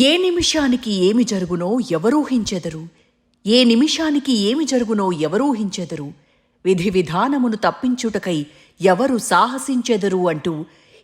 ఏ నిమిషానికి ఏమి జరుగునో ఎవరూహించెదరు ఏ నిమిషానికి ఏమి జరుగునో ఎవరూహించెదరు విధి విధానమును తప్పించుటకై ఎవరు సాహసించెదరు అంటూ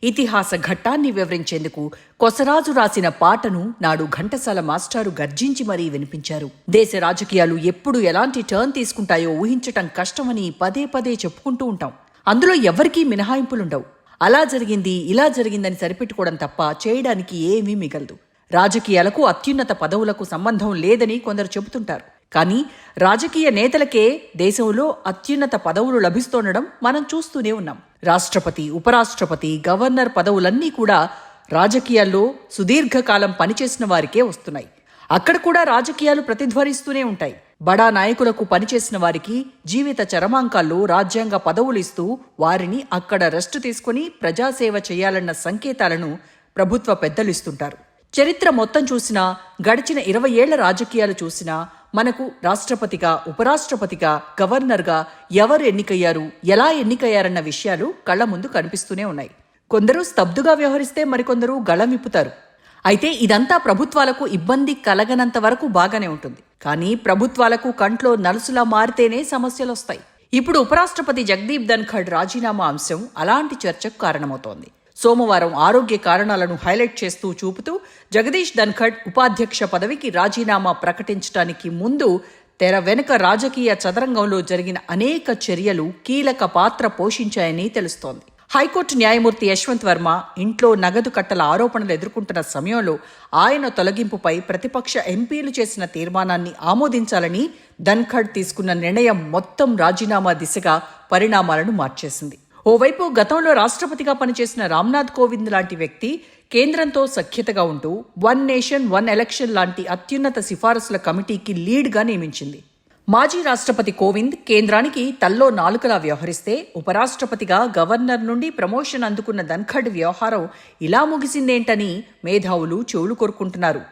ఇతిహాస ఘట్టాన్ని వివరించేందుకు కొసరాజు రాసిన పాటను నాడు ఘంటసాల మాస్టారు గర్జించి మరీ వినిపించారు. దేశ రాజకీయాలు ఎప్పుడు ఎలాంటి టర్న్ తీసుకుంటాయో ఊహించటం కష్టమని పదే పదే చెప్పుకుంటూ ఉంటాం. అందులో ఎవ్వరికీ మినహాయింపులుండవు. అలా జరిగింది ఇలా జరిగిందని సరిపెట్టుకోవడం తప్ప చేయడానికి ఏమీ మిగలదు. రాజకీయాలకు అత్యున్నత పదవులకు సంబంధం లేదని కొందరు చెబుతుంటారు. కానీ రాజకీయ నేతలకే దేశంలో అత్యున్నత పదవులు లభిస్తుండడం మనం చూస్తూనే ఉన్నాం. రాష్ట్రపతి ఉపరాష్ట్రపతి గవర్నర్ పదవులన్నీ కూడా రాజకీయాల్లో సుదీర్ఘకాలం పనిచేసిన వారికే వస్తున్నాయి. అక్కడ కూడా రాజకీయాలు ప్రతిధ్వనిస్తూనే ఉంటాయి. బడా నాయకులకు పనిచేసిన వారికి జీవిత చరమాంకాల్లో రాజ్యాంగ పదవులు ఇస్తూ వారిని అక్కడ రెస్ట్ తీసుకుని ప్రజాసేవ చేయాలన్న సంకేతాలను ప్రభుత్వ పెద్దలు ఇస్తుంటారు. చరిత్ర మొత్తం చూసినా గడిచిన ఇరవై ఏళ్ళ రాజకీయాలు చూసినా మనకు రాష్ట్రపతిగా ఉపరాష్ట్రపతిగా గవర్నర్గా ఎవరు ఎన్నికయ్యారు ఎలా ఎన్నికయ్యారన్న విషయాలు కళ్ళ ముందు కనిపిస్తూనే ఉన్నాయి. కొందరు స్తబ్దుగా వ్యవహరిస్తే మరికొందరు గళం విప్పుతారు. అయితే ఇదంతా ప్రభుత్వాలకు ఇబ్బంది కలగనంత వరకు బాగానే ఉంటుంది. కానీ ప్రభుత్వాలకు కంట్లో నలుసులా మారితేనే సమస్యలు వస్తాయి ఇప్పుడు ఉపరాష్ట్రపతి జగదీప్ ధన్ఖడ్ రాజీనామా అంశం అలాంటి చర్చకు కారణమవుతోంది. సోమవారం ఆరోగ్య కారణాలను హైలైట్ చేస్తూ చూపుతూ జగదీష్ ధన్ఖడ్ ఉపాధ్యక్ష పదవికి రాజీనామా ప్రకటించడానికి ముందు తెర వెనుక రాజకీయ చదరంగంలో జరిగిన అనేక చర్యలు కీలక పాత్ర పోషించాయని తెలుస్తోంది. హైకోర్టు న్యాయమూర్తి యశ్వంత్ వర్మ ఇంట్లో నగదు కట్టల ఆరోపణలు ఎదుర్కొంటున్న సమయంలో ఆయన తొలగింపుపై ప్రతిపక్ష ఎంపీలు చేసిన తీర్మానాన్ని ఆమోదించాలని ధన్ఖడ్ తీసుకున్న నిర్ణయం మొత్తం రాజీనామా దిశగా పరిణామాలను మార్చేసింది. ఓవైపు గతంలో రాష్ట్రపతిగా పనిచేసిన రామ్నాథ్ కోవింద్ లాంటి వ్యక్తి కేంద్రంతో సఖ్యతగా ఉంటూ వన్ నేషన్ వన్ ఎలక్షన్ లాంటి అత్యున్నత సిఫారసుల కమిటీకి లీడ్గా నియమించింది. మాజీ రాష్ట్రపతి కోవింద్ కేంద్రానికి తల్లో నాలుకలా వ్యవహరిస్తే ఉపరాష్ట్రపతిగా గవర్నర్ నుండి ప్రమోషన్ అందుకున్న ధన్ఖడ్ వ్యవహారం ఇలా ముగిసిందేంటని మేధావులు చెవులు కోరుకుంటున్నారు.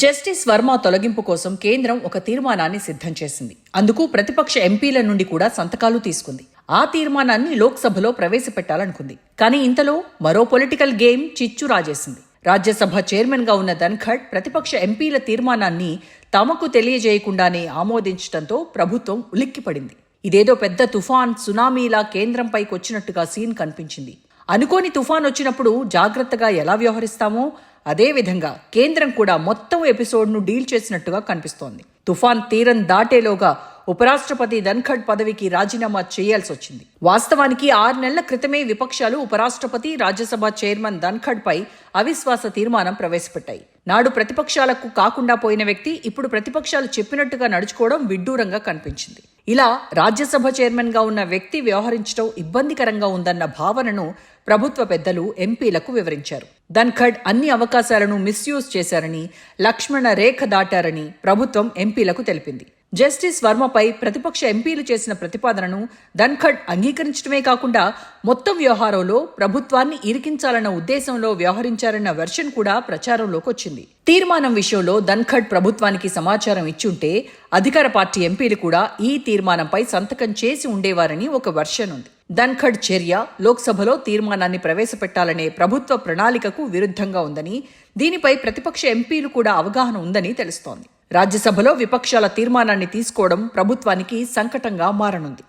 జస్టిస్ వర్మ తొలగింపు కోసం కేంద్రం ఒక తీర్మానాన్ని సిద్ధం చేసింది. అందుకు ప్రతిపక్ష ఎంపీల నుండి కూడా సంతకాలు తీసుకుంది. ఆ తీర్మానాన్ని లోక్సభలో ప్రవేశపెట్టాలనుకుంది. కానీ ఇంతలో మరో పొలిటికల్ గేమ్ చిచ్చు రాజేసింది. రాజ్యసభ చైర్మన్గా ఉన్న ధన్ఖడ్ ప్రతిపక్ష ఎంపీల తీర్మానాన్ని తమకు తెలియజేయకుండానే ఆమోదించడంతో ప్రభుత్వం ఉలిక్కిపడింది. ఇదేదో పెద్ద తుఫాన్ సునామీలా కేంద్రంపైకి వచ్చినట్టుగా సీన్ కనిపించింది. అనుకోని తుఫాన్ వచ్చినప్పుడు జాగ్రత్తగా ఎలా వ్యవహరిస్తామో అదేవిధంగా కేంద్రం కూడా మొత్తం ఎపిసోడ్ను డీల్ చేసినట్టుగా కనిపిస్తోంది. తుఫాన్ తీరం దాటేలోగా ఉపరాష్ట్రపతి ధన్ఖడ్ పదవికి రాజీనామా చేయాల్సి వచ్చింది. వాస్తవానికి ఆరు నెలల క్రితమే విపక్షాలు ఉపరాష్ట్రపతి రాజ్యసభ చైర్మన్ ధన్ఖడ్ పై అవిశ్వాస తీర్మానం ప్రవేశపెట్టాయి. నాడు ప్రతిపక్షాలకు కాకుండా పోయిన వ్యక్తి ఇప్పుడు ప్రతిపక్షాలు చెప్పినట్టుగా నడుచుకోవడం విడ్డూరంగా కనిపించింది. ఇలా రాజ్యసభ చైర్మన్గా ఉన్న వ్యక్తి వ్యవహరించడం ఇబ్బందికరంగా ఉందన్న భావనను ప్రభుత్వ పెద్దలు ఎంపీలకు వివరించారు. ధన్ఖడ్ అన్ని అవకాశాలను మిస్యూజ్ చేశారని లక్ష్మణ రేఖ దాటారని ప్రభుత్వం ఎంపీలకు తెలిపింది. జస్టిస్ వర్మపై ప్రతిపక్ష ఎంపీలు చేసిన ప్రతిపాదనను ధన్ఖడ్ అంగీకరించడమే కాకుండా మొత్తం వ్యవహారంలో ప్రభుత్వాన్ని ఇరికించాలన్న ఉద్దేశంలో వ్యవహరించారన్న వెర్షన్ కూడా ప్రచారంలోకి వచ్చింది. తీర్మానం విషయంలో ధన్ఖడ్ ప్రభుత్వానికి సమాచారం ఇచ్చుంటే అధికార పార్టీ ఎంపీలు కూడా ఈ తీర్మానంపై సంతకం చేసి ఉండేవారని ఒక వెర్షన్ ఉంది. ధన్ఖడ్ చర్య లోక్సభలో తీర్మానాన్ని ప్రవేశపెట్టాలనే ప్రభుత్వ ప్రణాళికకు విరుద్ధంగా ఉందని దీనిపై ప్రతిపక్ష ఎంపీలు కూడా అవగాహన ఉందని తెలుస్తోంది. రాజ్యసభలో విపక్షాల తీర్మానాన్ని తీసుకోవడం ప్రభుత్వానికి సంకటంగా మారనుంది.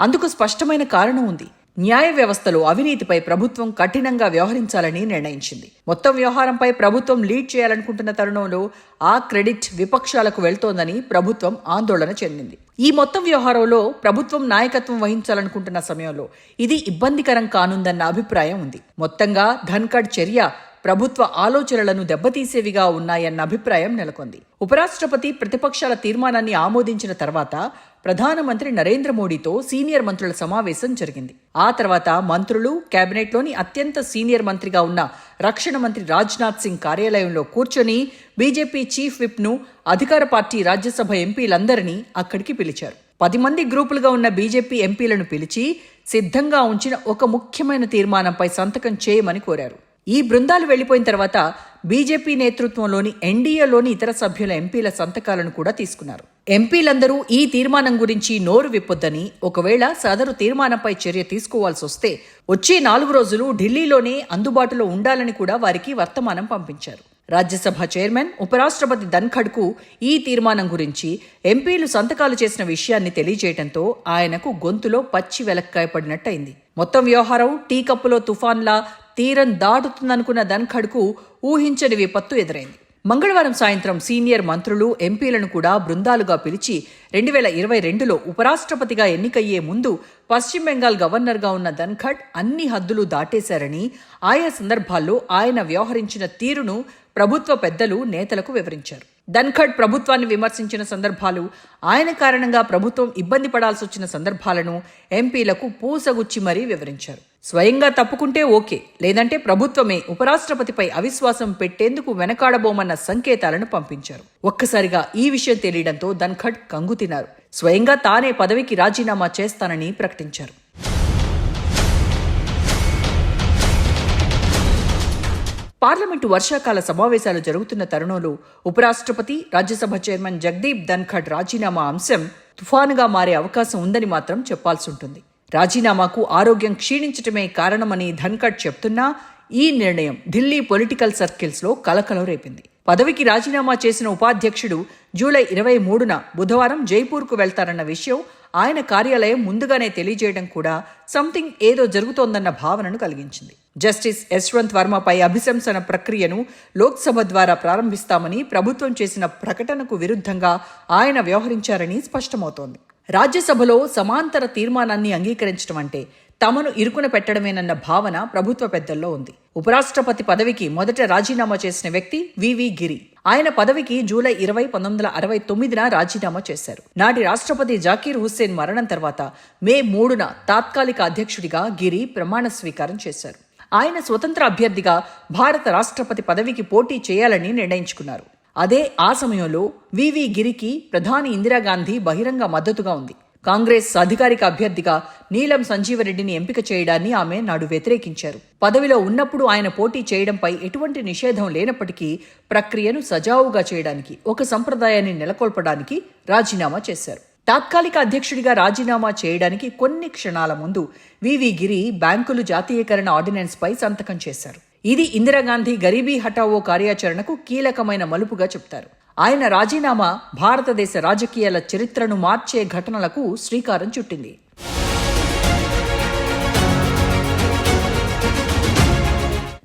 అందుకు స్పష్టమైన కారణం ఉంది. న్యాయ వ్యవస్థలో అవినీతిపై ప్రభుత్వం కఠినంగా వ్యవహరించాలని నిర్ణయించింది. మొత్తం వ్యవహారంపై ప్రభుత్వం లీడ్ చేయాలనుకుంటున్న తరుణంలో ఆ క్రెడిట్ విపక్షాలకు వెళ్తోందని ప్రభుత్వం ఆందోళన చెందింది. ఈ మొత్తం వ్యవహారంలో ప్రభుత్వం నాయకత్వం వహించాలనుకుంటున్న సమయంలో ఇది ఇబ్బందికరం కానుందన్న అభిప్రాయం ఉంది. మొత్తంగా ధన్కడ్ చర్య ప్రభుత్వ ఆలోచనలను దెబ్బతీసేవిగా ఉన్నాయన్న అభిప్రాయం నెలకొంది. ఉపరాష్ట్రపతి ప్రతిపక్షాల తీర్మానాన్ని ఆమోదించిన తర్వాత ప్రధానమంత్రి నరేంద్ర మోడీతో సీనియర్ మంత్రుల సమావేశం జరిగింది. ఆ తర్వాత మంత్రులు కేబినెట్లోని అత్యంత సీనియర్ మంత్రిగా ఉన్న రక్షణ మంత్రి రాజ్నాథ్ సింగ్ కార్యాలయంలో కూర్చొని బీజేపీ చీఫ్ విప్ను అధికార పార్టీ రాజ్యసభ ఎంపీలందరినీ అక్కడికి పిలిచారు. పది మంది గ్రూపులుగా ఉన్న బీజేపీ ఎంపీలను పిలిచి సిద్ధంగా ఉంచిన ఒక ముఖ్యమైన తీర్మానంపై సంతకం చేయమని కోరారు. ఈ బృందాలు వెళ్ళిపోయిన తర్వాత బీజేపీ నేతృత్వంలోని ఎన్డీఏలోని ఇతర సభ్యుల ఎంపీల సంతకాలను కూడా తీసుకున్నారు. ఎంపీలందరూ ఈ తీర్మానం గురించి నోరు విప్పొద్దని ఒకవేళ సదరు తీర్మానంపై చర్య తీసుకోవాల్సి వస్తే వచ్చే నాలుగు రోజులు ఢిల్లీలోనే అందుబాటులో ఉండాలని కూడా వారికి వర్తమానం పంపించారు. రాజ్యసభ చైర్మన్ ఉపరాష్ట్రపతి ధన్ఖడ్కు ఈ తీర్మానం గురించి ఎంపీలు సంతకాలు చేసిన విషయాన్ని తెలియజేయడంతో ఆయనకు గొంతులో పచ్చి వెలక్కాయపడినట్టయింది. మొత్తం వ్యవహారం టీ కప్పులో తుఫాన్లా తీరం దాటుతుందనుకున్న ధన్ఖడ్కు ఊహించని విపత్తు ఎదురైంది. మంగళవారం సాయంత్రం సీనియర్ మంత్రులు ఎంపీలను కూడా బృందాలుగా పిలిచి రెండు వేల ఇరవై రెండులో ఉపరాష్ట్రపతిగా ఎన్నికయ్యే ముందు పశ్చిమ బెంగాల్ గవర్నర్గా ఉన్న ధన్ఖడ్ అన్ని హద్దులు దాటేశారని ఆయా సందర్భాల్లో ఆయన వ్యవహరించిన తీరును ప్రభుత్వ పెద్దలు నేతలకు వివరించారు. ధన్ఖడ్ ప్రభుత్వాన్ని విమర్శించిన సందర్భాలు ఆయన కారణంగా ప్రభుత్వం ఇబ్బంది పడాల్సి వచ్చిన సందర్భాలను ఎంపీలకు పూసగుచ్చి మరీ వివరించారు. స్వయంగా తప్పుకుంటే ఓకే లేదంటే ప్రభుత్వమే ఉపరాష్ట్రపతిపై అవిశ్వాసం పెట్టేందుకు వెనకాడబోమన్న సంకేతాలను పంపించారు. ఒక్కసారిగా ఈ విషయం తెలియడంతో ధన్ఖడ్ కంగుతిన్నారు స్వయంగా తానే పదవికి రాజీనామా చేస్తానని ప్రకటించారు. పార్లమెంటు వర్షాకాల సమావేశాలు జరుగుతున్న తరుణంలో ఉపరాష్ట్రపతి రాజ్యసభ చైర్మన్ జగదీప్ ధన్ఖడ్ రాజీనామా అంశం తుఫానుగా మారే అవకాశం ఉందని మాత్రం చెప్పాల్సి ఉంటుంది. రాజీనామాకు ఆరోగ్యం క్షీణించటమే కారణమని ధన్కడ్ చెప్తున్నా ఈ నిర్ణయం ఢిల్లీ పొలిటికల్ సర్కిల్స్లో కలకలం రేపింది. పదవికి రాజీనామా చేసిన ఉపాధ్యక్షుడు జూలై ఇరవై మూడున బుధవారం జైపూర్కు వెళ్తారన్న విషయం ఆయన కార్యాలయం ముందుగానే తెలియజేయడం కూడా సంథింగ్ ఏదో జరుగుతోందన్న భావనను కలిగించింది. జస్టిస్ యశ్వంత్ వర్మపై అభిశంసన ప్రక్రియను లోక్సభ ద్వారా ప్రారంభిస్తామని ప్రభుత్వం చేసిన ప్రకటనకు విరుద్ధంగా ఆయన వ్యవహరించారని స్పష్టమవుతోంది. రాజ్యసభలో సమాంతర తీర్మానాన్ని అంగీకరించడం అంటే తమను ఇరుకున పెట్టడమేనన్న భావన ప్రభుత్వ పెద్దల్లో ఉంది. ఉపరాష్ట్రపతి పదవికి మొదట రాజీనామా చేసిన వ్యక్తి వివి గిరి. ఆయన పదవికి జూలై ఇరవై పంతొమ్మిది వందల అరవై తొమ్మిదిన రాజీనామా చేశారు. నాటి రాష్ట్రపతి జాకీర్ హుస్సేన్ మరణం తర్వాత మే మూడున తాత్కాలిక అధ్యక్షుడిగా గిరి ప్రమాణ స్వీకారం చేశారు. ఆయన స్వతంత్ర అభ్యర్థిగా భారత రాష్ట్రపతి పదవికి పోటీ చేయాలని నిర్ణయించుకున్నారు. అదే ఆ సమయంలో వివి గిరికి ప్రధాని ఇందిరాగాంధీ బహిరంగ మద్దతుగా ఉంది. కాంగ్రెస్ అధికారిక అభ్యర్థిగా నీలం సంజీవరెడ్డిని ఎంపిక చేయడాన్ని ఆమె నాడు వ్యతిరేకించారు. పదవిలో ఉన్నప్పుడు ఆయన పోటీ చేయడంపై ఎటువంటి నిషేధం లేనప్పటికీ ప్రక్రియను సజావుగా చేయడానికి ఒక సంప్రదాయాన్ని నెలకొల్పడానికి రాజీనామా చేశారు. తాత్కాలిక అధ్యక్షుడిగా రాజీనామా చేయడానికి కొన్ని క్షణాల ముందు వివి గిరి బ్యాంకులు జాతీయకరణ ఆర్డినెన్స్పై సంతకం చేశారు. ఇది ఇందిరాగాంధీ గరీబీ హటావో కార్యాచరణకు కీలకమైన మలుపుగా చెప్తారు. ఆయన రాజీనామా భారతదేశ రాజకీయాల చరిత్రను మార్చే ఘటనలకు శ్రీకారం చుట్టింది.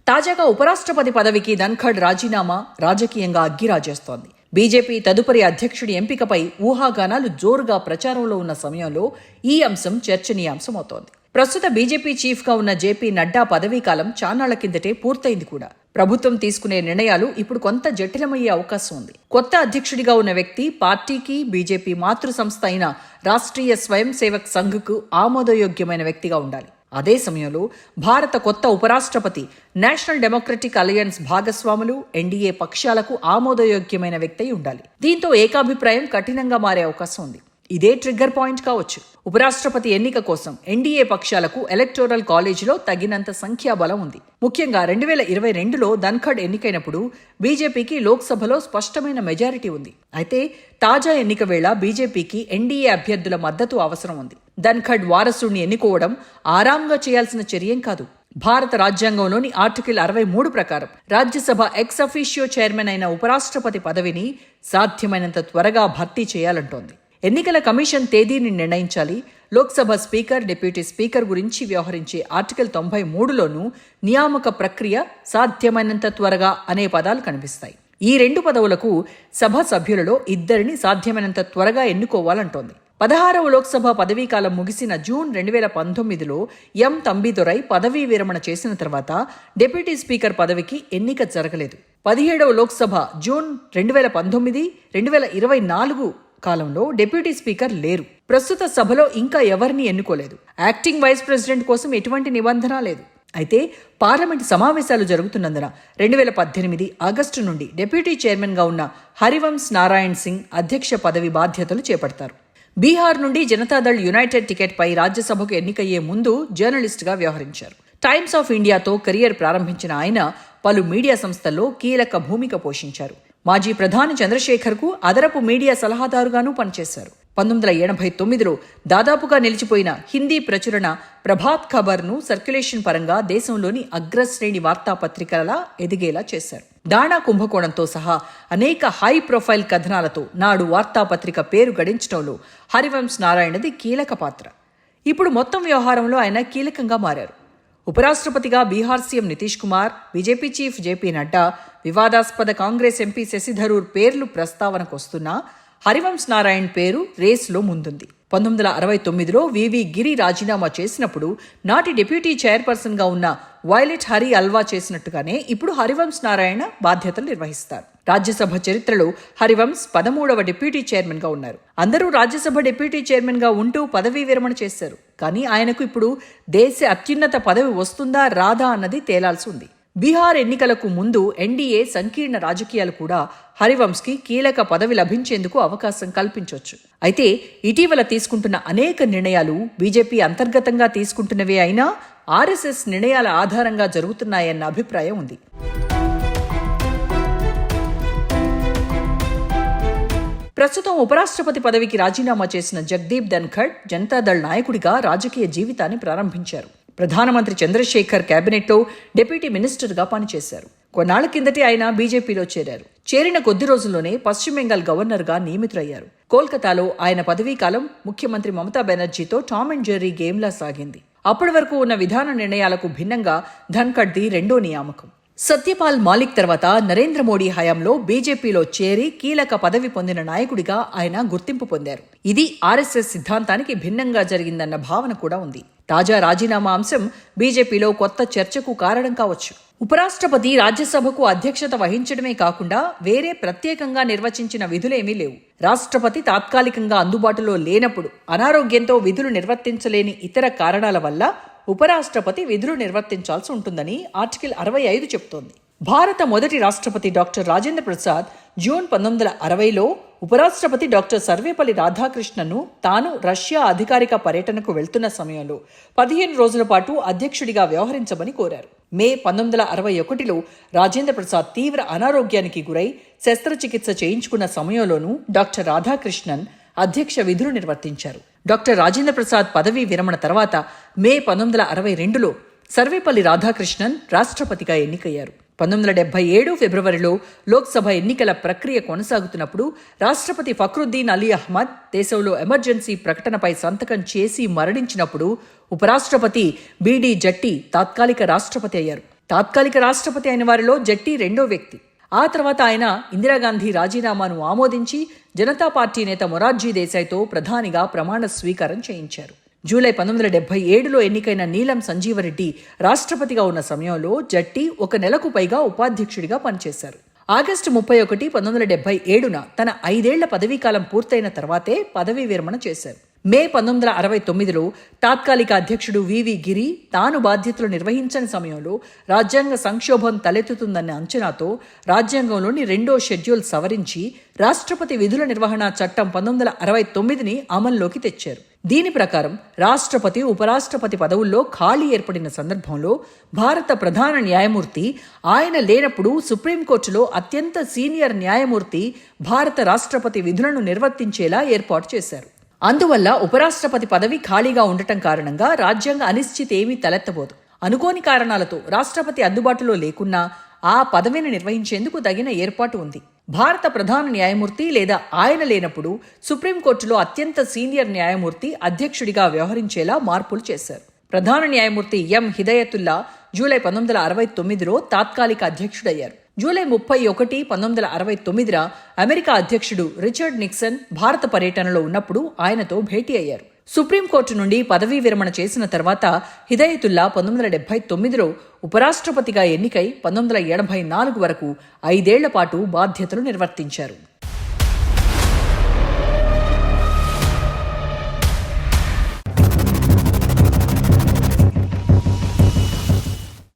తాజాగా ఉపరాష్ట్రపతి పదవికి ధన్ఖడ్ రాజీనామా రాజకీయంగా అగ్గిరాజేస్తోంది. బీజేపీ తదుపరి అధ్యక్షుడి ఎంపికపై ఊహాగానాలు జోరుగా ప్రచారంలో ఉన్న సమయంలో ఈ అంశం చర్చనీయాంశమవుతోంది. ప్రస్తుత బీజేపీ చీఫ్గా ఉన్న జేపీ నడ్డా పదవీకాలం చానాళ్ళ కిందటే పూర్తయింది కూడా. ప్రభుత్వం తీసుకునే నిర్ణయాలు ఇప్పుడు కొంత జటిలమయ్యే అవకాశం ఉంది. కొత్త అధ్యక్షుడిగా ఉన్న వ్యక్తి పార్టీకి బీజేపీ మాతృ సంస్థ అయిన రాష్ట్రీయ స్వయం సేవక్ సంఘ్కు ఆమోదయోగ్యమైన వ్యక్తిగా ఉండాలి. అదే సమయంలో భారత కొత్త ఉపరాష్ట్రపతి నేషనల్ డెమోక్రటిక్ అలయన్స్ భాగస్వాములు ఎన్డీఏ పక్షాలకు ఆమోదయోగ్యమైన వ్యక్తి ఉండాలి. దీంతో ఏకాభిప్రాయం కఠినంగా మారే అవకాశం ఉంది. ఇదే ట్రిగ్గర్ పాయింట్ కావచ్చు. ఉపరాష్ట్రపతి ఎన్నిక కోసం ఎన్డీఏ పక్షాలకు ఎలక్టోరల్ కాలేజీలో తగినంత సంఖ్యాబలం ఉంది. ముఖ్యంగా రెండు వేల ఇరవై రెండులో ధన్ఖడ్ ఎన్నికైనప్పుడు బీజేపీకి లోక్సభలో స్పష్టమైన మెజారిటీ ఉంది. అయితే తాజా ఎన్నిక వేళ బీజేపీకి ఎన్డీఏ అభ్యర్థుల మద్దతు అవసరం ఉంది. ధన్ఖడ్ వారసుడిని ఎన్నుకోవడం ఆరాంగా చేయాల్సిన చర్యం కాదు. భారత రాజ్యాంగంలోని ఆర్టికల్ అరవై మూడు ప్రకారం రాజ్యసభ ఎక్స్ అఫీషియో చైర్మన్ అయిన ఉపరాష్ట్రపతి పదవిని సాధ్యమైనంత త్వరగా భర్తీ చేయాలంటోంది. ఎన్నికల కమిషన్ తేదీని నిర్ణయించాలి. లోక్సభ స్పీకర్ డిప్యూటీ స్పీకర్ గురించి వ్యవహరించే ఆర్టికల్ తొంభై మూడులోనూ నియామక ప్రక్రియ సాధ్యమైనంత త్వరగా అనే పదాలు కనిపిస్తాయి. ఈ రెండు పదవులకు సభ సభ్యులలో ఇద్దరిని సాధ్యమైనంత త్వరగా ఎన్నుకోవాలంటోంది. పదహారవ లోక్సభ పదవీకాలం ముగిసిన జూన్ రెండు వేల పంతొమ్మిదిలో ఎం తంబిదొరై పదవీ విరమణ చేసిన తర్వాత డిప్యూటీ స్పీకర్ పదవికి ఎన్నిక జరగలేదు. పదిహేడవ లోక్సభ జూన్ రెండు వేల పంతొమ్మిది రెండు వేల ఇరవై నాలుగు కాలంలో డిప్యూటీ స్పీకర్ లేరు. ప్రస్తుత సభలో ఇంకా ఎవరిని ఎన్నుకోలేదు. యాక్టింగ్ వైస్ ప్రెసిడెంట్ కోసం ఎటువంటి నిబంధన లేదు. అయితే పార్లమెంట్ సమావేశాలు జరుగుతున్నందున రెండు వేల పద్దెనిమిది ఆగస్టు నుండి డిప్యూటీ చైర్మన్గా ఉన్న హరివంశ్ నారాయణ్ సింగ్ అధ్యక్ష పదవి బాధ్యతలు చేపడతారు. బీహార్ నుండి జనతాదళ్ యునైటెడ్ టికెట్పై రాజ్యసభకు ఎన్నికయ్యే ముందు జర్నలిస్టుగా వ్యవహరించారు. టైమ్స్ ఆఫ్ ఇండియాతో కెరియర్ ప్రారంభించిన ఆయన పలు మీడియా సంస్థల్లో కీలక భూమిక పోషించారు. మాజీ ప్రధాని చంద్రశేఖర్కు అదనపు మీడియా సలహాదారుగాను పనిచేశారు. పంతొమ్మిది వందల ఎనభై తొమ్మిదిలో దాదాపుగా నిలిచిపోయిన హిందీ ప్రచురణ ప్రభాత్ ఖబర్ను సర్క్యులేషన్ పరంగా దేశంలోని అగ్రశ్రేణి వార్తాపత్రికలలా ఎదిగేలా చేశారు. దాణా కుంభకోణంతో సహా అనేక హై ప్రొఫైల్ కథనాలతో నాడు వార్తాపత్రిక పేరు గడించడంలో హరివంశ్ నారాయణది కీలక పాత్ర. ఇప్పుడు మొత్తం వ్యవహారంలో ఆయన కీలకంగా మారారు. ఉపరాష్ట్రపతిగా Bihar CM Nitish Kumar BJP chief JP Nadda వివాదాస్పద కాంగ్రెస్ ఎంపీ శశిధరూర్ పేర్లు ప్రస్తావనకు వస్తున్నా హరివంశ్ నారాయణ్ పేరు రేసులో ముందుంది. పంతొమ్మిది వందల అరవై తొమ్మిదిలో వివి గిరి రాజీనామా చేసినప్పుడు నాటి డిప్యూటీ చైర్పర్సన్గా ఉన్న వైలెట్ హరి అల్వా చేసినట్టుగానే ఇప్పుడు హరివంశ్ నారాయణ బాధ్యతలు నిర్వహిస్తారు. రాజ్యసభ చరిత్రలో హరివంశ్ పదమూడవ డిప్యూటీ చైర్మన్గా ఉన్నారు. అందరూ రాజ్యసభ డిప్యూటీ చైర్మన్గా ఉంటూ పదవీ విరమణ చేశారు. కానీ ఆయనకు ఇప్పుడు దేశ అత్యున్నత పదవి వస్తుందా రాదా అన్నది తేలాల్సి ఉంది. బీహార్ ఎన్నికలకు ముందు ఎన్డీఏ సంకీర్ణ రాజకీయాలు కూడా హరివంశ్కి కీలక పదవి లభించేందుకు అవకాశం కల్పించవచ్చు అయితే ఇటీవల తీసుకుంటున్న అనేక నిర్ణయాలు బీజేపీ అంతర్గతంగా తీసుకుంటున్నవే అయినా ఆర్ఎస్ఎస్ నిర్ణయాల ఆధారంగా జరుగుతున్నాయన్న అభిప్రాయం ఉంది. ప్రస్తుతం ఉపరాష్ట్రపతి పదవికి రాజీనామా చేసిన జగదీప్ ధన్ఖడ్ జనతాదళ్ నాయకుడిగా రాజకీయ జీవితాన్ని ప్రారంభించారు. ప్రధానమంత్రి చంద్రశేఖర్ కేబినెట్లో డిప్యూటీ మినిస్టర్గా పనిచేశారు. కొన్నాళ్ళ కిందటే ఆయన బీజేపీలో చేరారు. చేరిన కొద్ది రోజుల్లోనే పశ్చిమ బెంగాల్ గవర్నర్గా నియమితులయ్యారు. కోల్కతాలో ఆయన పదవీకాలం ముఖ్యమంత్రి మమతా బెనర్జీతో టామ్ అండ్ జెర్రీ గేమ్లా సాగింది. అప్పటి వరకు ఉన్న విధాన నిర్ణయాలకు భిన్నంగా ధన్కడ్ది రెండో నియామకం. సత్యపాల్ మాలిక్ తర్వాత నరేంద్ర మోడీ హయాంలో బీజేపీలో చేరి కీలక పదవి పొందిన నాయకుడిగా ఆయన గుర్తింపు పొందారు. ఇది ఆర్ఎస్ఎస్ సిద్ధాంతానికి భిన్నంగా జరిగిందన్న భావన కూడా ఉంది. తాజా రాజీనామా అంశం బీజేపీలో కొత్త చర్చకు కారణం కావచ్చు. ఉపరాష్ట్రపతి రాజ్యసభకు అధ్యక్షత వహించడమే కాకుండా వేరే ప్రత్యేకంగా నిర్వచించిన విధులేమీ లేవు. రాష్ట్రపతి తాత్కాలికంగా అందుబాటులో లేనప్పుడు అనారోగ్యంతో విధులు నిర్వర్తించలేని ఇతర కారణాల వల్ల ఉపరాష్ట్రపతి విధులు నిర్వర్తించాల్సి ఉంటుందని ఆర్టికల్ అరవై ఐదు చెబుతోంది భారత మొదటి రాష్ట్రపతి డాక్టర్ రాజేంద్ర ప్రసాద్ జూన్ పంతొమ్మిది వందల అరవైలో ఉపరాష్ట్రపతి డాక్టర్ సర్వేపల్లి రాధాకృష్ణను తాను రష్యా అధికారిక పర్యటనకు వెళ్తున్న సమయంలో పదిహేను రోజుల పాటు అధ్యక్షుడిగా వ్యవహరించమని కోరారు. మే పంతొమ్మిది వందల అరవై ఒకటిలో రాజేంద్ర ప్రసాద్ తీవ్ర అనారోగ్యానికి గురై శస్త్రచికిత్స చేయించుకున్న సమయంలోనూ డాక్టర్ రాధాకృష్ణన్ అధ్యక్ష విధులు నిర్వర్తించారు. డాక్టర్ రాజేంద్ర ప్రసాద్ పదవీ విరమణ తర్వాత మే పంతొమ్మిది వందల అరవై రెండులో సర్వేపల్లి రాధాకృష్ణన్ రాష్ట్రపతిగా ఎన్నికయ్యారు. పంతొమ్మిది వందల డెబ్బై ఏడు ఫిబ్రవరిలో లోక్సభ ఎన్నికల ప్రక్రియ కొనసాగుతున్నప్పుడు రాష్ట్రపతి ఫక్రుద్దీన్ అలీ అహ్మద్ దేశంలో ఎమర్జెన్సీ ప్రకటనపై సంతకం చేసి మరణించినప్పుడు ఉపరాష్ట్రపతి బీడీ జట్టి తాత్కాలిక రాష్ట్రపతి అయ్యారు. తాత్కాలిక రాష్ట్రపతి అయిన వారిలో జట్టి రెండో వ్యక్తి. ఆ తర్వాత ఆయన ఇందిరాగాంధీ రాజీనామాను ఆమోదించి జనతా పార్టీ నేత మొరార్జీ దేశాయ్తో ప్రధానిగా ప్రమాణ స్వీకారం చేయించారు. జూలై పంతొమ్మిది వందల డెబ్బై ఏడులో ఎన్నికైన నీలం సంజీవరెడ్డి రాష్ట్రపతిగా ఉన్న సమయంలో జట్టి ఒక నెలకు పైగా ఉపాధ్యక్షుడిగా పనిచేశారు. ఆగస్టు ముప్పై ఒకటి పంతొమ్మిది వందల డెబ్బై ఏడున తన ఐదేళ్ళ పదవీకాలం పూర్తయిన తర్వాతే పదవీ విరమణ చేశారు. మే పంతొమ్మిది వందల అరవై తొమ్మిదిలో తాత్కాలిక అధ్యక్షుడు వివి గిరి తాను బాధ్యతలు నిర్వహించని సమయంలో రాజ్యాంగ సంక్షోభం తలెత్తుతుందన్న అంచనాతో రాజ్యాంగంలోని రెండో షెడ్యూల్ సవరించి రాష్ట్రపతి విధుల నిర్వహణ చట్టం పంతొమ్మిది వందల అరవై తొమ్మిదిని అమల్లోకి తెచ్చారు. దీని ప్రకారం రాష్ట్రపతి ఉపరాష్ట్రపతి పదవుల్లో ఖాళీ ఏర్పడిన సందర్భంలో భారత ప్రధాన న్యాయమూర్తి ఆయన లేనప్పుడు సుప్రీంకోర్టులో అత్యంత సీనియర్ న్యాయమూర్తి భారత రాష్ట్రపతి విధులను నిర్వర్తించేలా ఏర్పాటు చేశారు. అందువల్ల ఉపరాష్ట్రపతి పదవి ఖాళీగా ఉండటం కారణంగా రాజ్యాంగ అనిశ్చిత ఏమీ తలెత్తబోదు. అనుకోని కారణాలతో రాష్ట్రపతి అందుబాటులో లేకున్నా ఆ పదవిని నిర్వహించేందుకు తగిన ఏర్పాటు ఉంది. భారత ప్రధాన న్యాయమూర్తి లేదా ఆయన లేనప్పుడు సుప్రీంకోర్టులో అత్యంత సీనియర్ న్యాయమూర్తి అధ్యక్షుడిగా వ్యవహరించేలా మార్పులు చేశారు. ప్రధాన న్యాయమూర్తి ఎం. హిదయతుల్లా జూలై పంతొమ్మిది వందల అరవై తొమ్మిదిలో తాత్కాలిక అధ్యక్షుడయ్యారు. జూలై ముప్పై ఒకటి పంతొమ్మిది వందల అరవై తొమ్మిదిన అమెరికా అధ్యక్షుడు రిచర్డ్ నిక్సన్ భారత పర్యటనలో ఉన్నప్పుడు ఆయనతో భేటీ అయ్యారు. సుప్రీంకోర్టు నుండి పదవీ విరమణ చేసిన తర్వాత హిదయతుల్లా పంతొమ్మిది వందల డెబ్బై తొమ్మిదిలో ఉపరాష్ట్రపతిగా ఎన్నికై పంతొమ్మిది వందల ఎనభై నాలుగు వరకు ఐదేళ్ళ పాటు బాధ్యతలు నిర్వర్తించారు.